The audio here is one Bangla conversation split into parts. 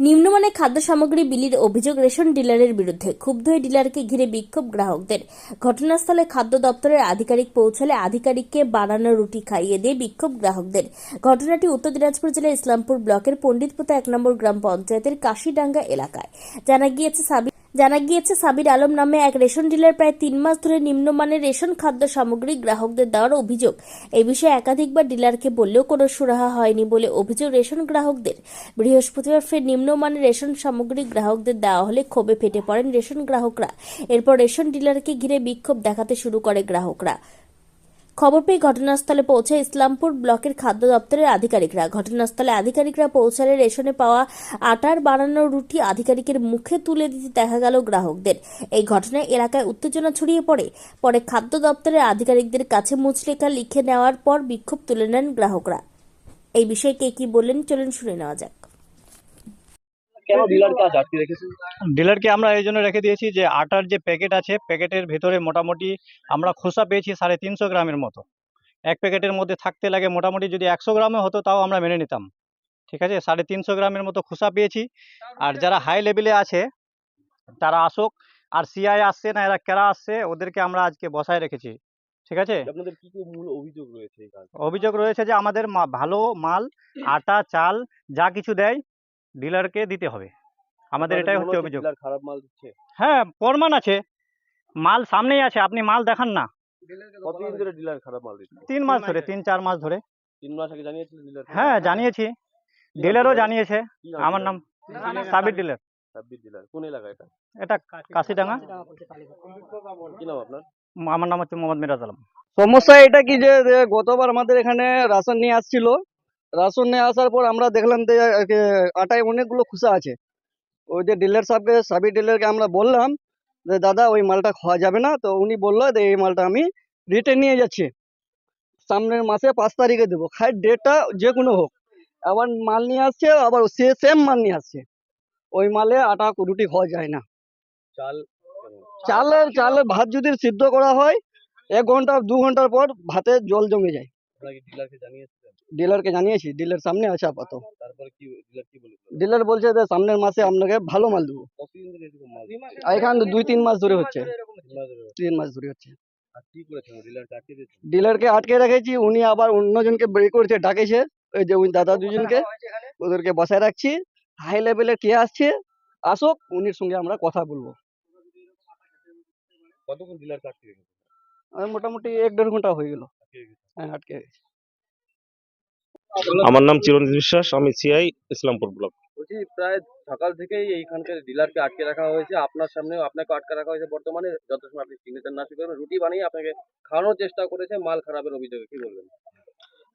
নিম্নমানের খাদ্য সামগ্রী বিলির অভিযোগ রেশন ডিলারের বিরুদ্ধে। ক্ষুব্ধ হয়ে ডিলারকে ঘিরে বিক্ষোভ গ্রাহকদের। ঘটনাস্থলে খাদ্য দপ্তরের আধিকারিক পৌঁছালে আধিকারিককে বানানো রুটি খাইয়ে দিয়ে বিক্ষোভ গ্রাহকদের। ঘটনাটি উত্তর দিনাজপুর জেলার ইসলামপুর ব্লকের পণ্ডিতপোতা এক নম্বর গ্রাম পঞ্চায়েতের কাশিডাঙ্গা এলাকায়। জানা গিয়েছে, সাবি জানা গিয়েছে, সাবির আলম নামে এক রেশন ডিলার প্রায় তিন মাস ধরে নিম্নমানের রেশন খাদ্য সামগ্রী গ্রাহকদের দেওয়ার অভিযোগ। এই বিষয়ে একাধিকবার ডিলারকে বললেও কোনো সুরাহা হয়নি বলে অভিযোগ রেশন গ্রাহকদের। বৃহস্পতিবার ফের নিম্নমানের রেশন সামগ্রী গ্রাহকদের দেওয়া হলে ক্ষোভে ফেটে পড়েন রেশন গ্রাহকরা। এরপর রেশন ডিলারকে ঘিরে বিক্ষোভ দেখাতে শুরু করে গ্রাহকরা। খবর পেয়ে ঘটনাস্থলে পৌঁছে ইসলামপুর ব্লকের খাদ্য দপ্তরের আধিকারিকরা। ঘটনাস্থলে আধিকারিকরা পৌঁছালে রেশনে পাওয়া আটার বানানো রুটি আধিকারিকের মুখে তুলে দিতে দেখা গেল গ্রাহকদের। এই ঘটনায় এলাকায় উত্তেজনা ছড়িয়ে পড়ে। পরে খাদ্য দপ্তরের আধিকারিকদের কাছে মুচলেখা লিখে নেওয়ার পর বিক্ষোভ তুলে নেন গ্রাহকরা। এই বিষয়ে কে কি বললেন, চলুন শুনে নেওয়া যাক। কেন ডিলারকে আজ আটকে রেখেছেন? ডিলারকে আমরা এই জন্য রেখে দিয়েছি যে আটার যে প্যাকেট আছে প্যাকেটের ভেতরে মোটামুটি আমরা খোসা পেয়েছি সাড়ে তিনশো গ্রামের মতো। এক প্যাকেটের মধ্যে থাকতে লাগে মোটামুটি যদি একশো গ্রামে হতো তাও আমরা মেনে নিতাম। ঠিক আছে? সাড়ে তিনশো গ্রামের মতো খোসা পেয়েছি। আর যারা হাই লেভেলে আছে তারা আসুক। আর সিআই আসছে না এরা কেরা আসছে ওদেরকে আমরা আজকে বসায় রেখেছি। ঠিক আছে? আপনাদের কি কি মূল অভিযোগ রয়েছে অভিযোগ রয়েছে যে আমাদের ভালো মাল আটা চাল যা কিছু দেয় ডিলারকে দিতে হবে। আমাদের এটাই হচ্ছে অভিযোগ। খারাপ মাল দিচ্ছে। হ্যাঁ প্রমাণ আছে। মাল সামনেই আছে আপনি মাল দেখান না। কতদিন ধরে ডিলার খারাপ মাল দিচ্ছে? তিন মাস ধরে তিন চার মাস ধরে। তিন মাস আগে জানিয়েছিলেন ডিলার হ্যাঁ জানিয়েছি। ডিলারও জানিয়েছে। আমার নাম সাবির ডিলার। সাব্বির ডিলার কোন এলাকা এটা? এটা কাশিডাঙ্গা। কি নাম আপনার? আমার নাম হচ্ছে মোহাম্মদ মিরাজ আলম। সমস্যা এটা কি যে যে গতবার আমাদের এখানে রাশন নিয়ে আসছিল রাশন নিয়ে আসার পর আমরা দেখলাম যে আটায় অনেকগুলো খুসা আছে। ওই যে ডিলার সাহেবকে সাবি ডিলারকে আমরা বললাম যে দাদা ওই মালটা খাওয়া যাবে না। তো উনি বলল যে এই মালটা আমি রিটেন নিয়ে যাচ্ছি। সামনের মাসে পাঁচ তারিখে দেবো। খাই ডেটটা যে কোনো হোক। আবার মাল নিয়ে আসছে আবার সে সেম মাল নিয়ে আসছে। ওই মালে আটা রুটি খাওয়া যায় না। চাল চালের চালের ভাত যদি সিদ্ধ করা হয় এক ঘণ্টা দু ঘণ্টার পর ভাতে জল জমে যায়। আপনারা কি ডিলারকে জানিয়েছি ডিলার সামনে আছে আপাতত। তারপরে কি ডিলার কি বলেছিল? ডিলার বলছে যে সামনের মাসে আপনাকে ভালো মাল দেবো। কতদিন ধরে এরকম মাল আর দুই তিন মাস ধরে হচ্ছে। তিন মাস ধরে হচ্ছে। আর কি করেছেন? ডিলার আটকে দিয়েছেন? ডিলারকে আটকে রেখেছি উনি আবার অন্যজনকে বের করেছে ডাকেছে ওই যে ওই দাদা দুজনকে। ওদেরকে বসায় রাখছি হাই লেভেলে কে আসছে আসুক উনির সঙ্গে আমরা কথা বলব। কতক্ষণ ডিলার মোটামুটি এক দেড় ঘণ্টা হয়ে গেল। আটকে হ্যাঁ গেছে। আমার নাম চিরঞ্জিত বিশ্বাস আমি সিআই ইসলামপুর ব্লক। বলছি প্রায় সকাল থেকেই এইখানকার ডিলারকে আটকে রাখা হয়েছে। আপনার সামনেও আপনাকে আটকে রাখা হয়েছে বর্তমানে। যত সময় আপনি সিগনেচার না করবেন রুটি বানিয়ে আপনাকে খাওয়ানোর চেষ্টা করেছে মাল খারাপের অভিযোগে। কি বলবেন?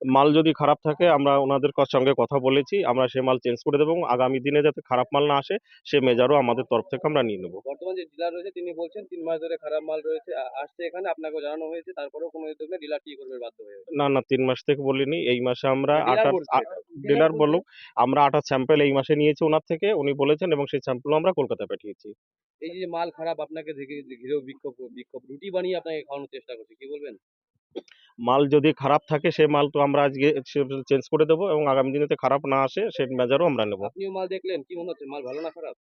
মাল যদি খারাপ থাকে আমরা ওনাদের সঙ্গে কথা বলেছি আমরা সে মাল চেঞ্জ করে দেবো এবং আগামী দিনে যাতে খারাপ মাল না আসে সে মেজারও আমাদের তরফ থেকে আমরা নিয়ে নেব। বর্তমান যে ডিলার রয়েছে তিনি বলছেন তিন মাস ধরে খারাপ মাল রয়েছে আসছে এখানে আপনাকে জানানো হয়েছে তারপরেও কোনো উদ্যোগ নেই ডিলার কি করবে বাধ্য হয়ে। না না তিন মাস থেকে বলিনি এই মাসে আমরা ডিলার আটা ডিলার বলুক আমরা আটার স্যাম্পেল এই মাসে নিয়েছি ওনার থেকে উনি বলেছেন এবং সেই স্যাম্পেল আমরা কলকাতায় পাঠিয়েছি। এই যে মাল খারাপ আপনাকে ঘিরেও বিক্ষোভ বিক্ষোভ রুটি বানিয়ে আপনাকে খাওয়ানোর চেষ্টা করছে কি বলবেন? মাল যদি খারাপ থাকে সে মাল তো আমরা আজকে চেঞ্জ করে দেবো এবং আগামী দিনেতে খারাপ না আসে সে মেজারও আমরা নেব। আপনিও মাল দেখলেন? কি মনে হচ্ছে? মাল ভালো না খারাপ?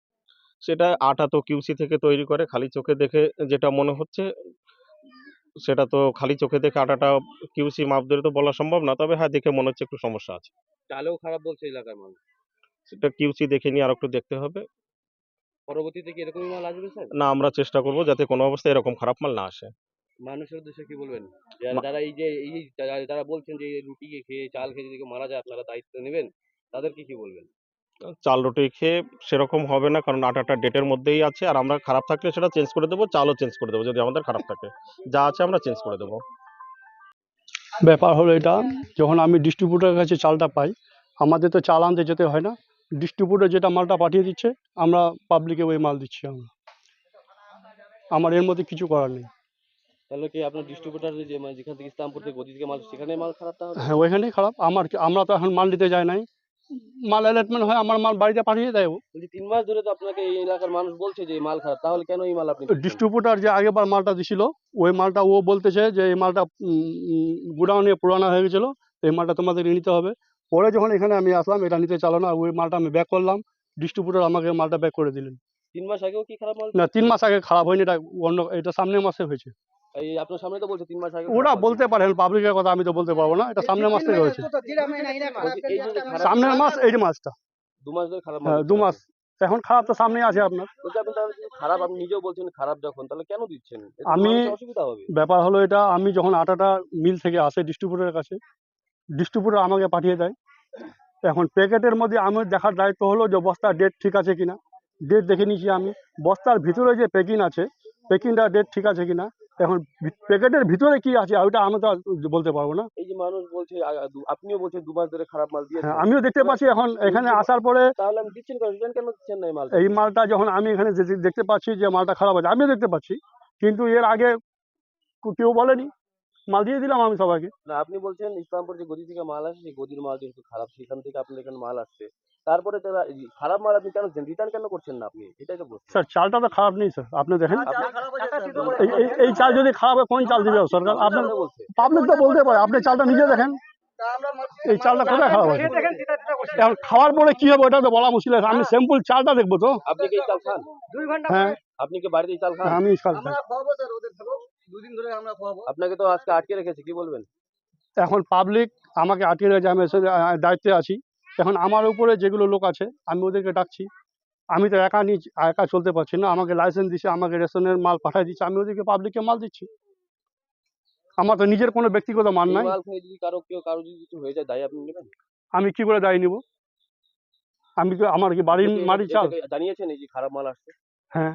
সেটা আটা তো কিউসি থেকে তৈরি করে খালি চোখে দেখে যেটা মনে হচ্ছে সেটা তো খালি চোখে দেখে আটাটা কিউসি মাপ ধরে তো বলা সম্ভব না তবে হ্যাঁ দেখে মনে হচ্ছে একটু সমস্যা আছে। চালেও খারাপ বলছে এলাকার মাল সেটা কিউসি দেখে নিয়ে আর একটু দেখতে হবে। পরবর্তীতে কি এরকমই মাল আসবে স্যার? না আমরা চেষ্টা করব যাতে কোনো অবস্থায় এরকম খারাপ মাল না আসে। মানুষের উদ্দেশ্যে কি বলবেন? যারা- এই যে এই যে যারা- যারা বলছেন যে এই রুটি খেয়ে চাল খেয়ে যদি কেউ মারা যায় আপনারা দায়িত্ব নেবেন? তাদেরকে কি বলবেন? চাল রুটি খেয়ে সেরকম হবে না কারণ আটাটা ডেটের মধ্যেই আছে আর আমরা খারাপ থাকলে সেটা চেঞ্জ করে দেবো চালও চেঞ্জ করে দেবো যদি আমাদের খারাপ থাকে। যা আছে আমরা চেঞ্জ করে দেবো। ব্যাপার হলো এটা যখন আমি ডিস্ট্রিবিউটারের কাছে চালটা পাই আমাদের তো চাল আনতে যেতে হয় না ডিস্ট্রিবিউটার যেটা মালটা পাঠিয়ে দিচ্ছে আমরা পাবলিকে ওই মাল দিচ্ছি আমরা। আমার এর মধ্যে কিছু করার নেই। তাহলে কি আপনার ডিস্ট্রিবিউটার যে মানে যেখান থেকে ইসলামপুর থেকে গদি থেকে মাল সেখানে মাল খারাপ তাহলে হ্যাঁ ওইখানেই খারাপ। আমার কি- আমরা তো এখন মাল দিতে যাই নাই। মাল অ্যালটমেন্ট হয় আমার মাল বাড়িতে পাঠিয়ে দেয় ও। বলছি তিন মাস ধরে তো আপনাকে এই এলাকার মানুষ বলছে যে এই মাল খারাপ তাহলে কেন এই মাল আপনি দিচ্ছেন? ডিস্ট্রিবিউটার যে আগেবার মালটা দিছিল ওই মালটা ও বলতেছে যে এই মালটা গুডাউনে পুরানো হয়ে গেছিল এই মালটা তোমাদের নিতে হবে। পরে যখন এখানে আমি আসলাম এটা নিতে চালো না ওই মালটা আমি ব্যাক করলাম। ডিস্ট্রিবিউটার আমাকে মালটা ব্যাক করে দিলেন। তিন মাস আগেও কি খারাপ মাল না তিন মাস আগে খারাপ হয়নি এটা অন্য এটা সামনের মাসে হয়েছে। এই আপনার সামনে তো বলছে তিন মাস আগে ওরা বলতে পারেন পাবলিকের কথা আমি তো বলতে পারব না। এটা সামনের মাস থেকে হয়েছে। এই যে খারাপ সামনের মাস এই মাসটা। দু মাস ধরে খারাপ দু মাস। এখন খারাপ তো সামনেই আছে আপনার। বলছি আপনি তাহলে যদি খারাপ আপনি নিজেও বলছেন খারাপ যখন তাহলে কেন দিচ্ছেন? আমি- অসুবিধা হবে। ব্যাপার হলো এটা আমি যখন আটাটা মিল থেকে আসে ডিস্ট্রিবিউটরের কাছে ডিস্ট্রিবিউটর আমাকে পাঠিয়ে দেয়। এখন প্যাকেটের মধ্যে আমার দেখার দায়িত্ব হলো যে বস্তার ডেট ঠিক আছে কিনা। ডেট দেখে নিয়েছি আমি। বস্তার ভিতরে যে প্যাকিং আছে প্যাকিংটা ডেট ঠিক আছে কিনা। এখন প্যাকেটের ভিতরে কি আছে? ওইটা আমি তো বলতে পারব না। এই যে মানুষ বলছে আপনিও বলছেন দু মাস ধরে খারাপ মাল দিয়েছেন। হ্যাঁ আমিও দেখতে পাচ্ছি এখন এখানে আসার পরে তাহলে আমি দিচ্ছেন রিটার্ন কেন? দিচ্ছেন না মাল এই মালটা যখন আমি এখানে দেখতে পাচ্ছি যে মালটা খারাপ আছে আমিও দেখতে পাচ্ছি। কিন্তু এর আগে কেউ বলেনি। মাল দিয়ে দিলাম আমি সবাইকে। না আপনি বলছেন ইসলামপুর যে গদি থেকে মাল আসে সেই গদির মাল যেহেতু খারাপ। সেখান থেকে আপনার এখানে মাল আসছে। তারপরে তারা খারাপ মাল আপনি কেন রিটার্ন কেন করছেন না আপনি? এটাই তো বলছেন স্যার চালটা তো খারাপ নেই স্যার। আপনি দেখেন। এই চাল যদি খারাপ হয় কোন চাল দিবে সরকার? আপনার পাবলিক তো বলতে পারে আপনি চালটা নিজে দেখেন। এই চালটা কোথায় খারাপ আছে এখন খাওয়ার পরে কি হবে ওটা তো বলা মুশকিল আছে। আমি স্যাম্পল চালটা দেখব তো। আপনি কি চাল খান? হ্যাঁ। আপনি কি বাড়িতে চাল খান? আমি চাল খাই। আমরা খাওয়াবো স্যার ওদের থেকেও দুদিন ধরে আমরা খাওয়াবো। আপনাকে তো আজকে আটকে রেখেছে কি বলবেন? এখন পাবলিক আমাকে আটকে রেখেছে আমি দায়িত্বে আছি। এখন আমার উপরে যেগুলো লোক আছে আমি ওদেরকে ডাকছি। আমি তো একা নিয়ে একা চলতে পারছি না। আমাকে লাইসেন্স দিচ্ছে আমাকে রেশনের মাল পাঠিয়ে দিচ্ছে। আমি ওদেরকে পাবলিককে মাল দিচ্ছি। আমার তো নিজের কোনো ব্যক্তিগত মান নাই। মাল খেয়ে যদি কারও কেউ কারও যদি কিছু হয়ে যায় দায় আপনি নেবেন? আমি কি করে দায়ী নিব? আমি কি আমার কি বাড়ির মাটির চাল? জানিয়েছেন এই যে খারাপ মাল আসছে? হ্যাঁ।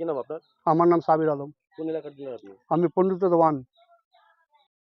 কি নাম আপনার? আমার নাম সাবির আলম। কোন এলাকার ডিলার আপনি? আমি পণ্ডিত ওয়ান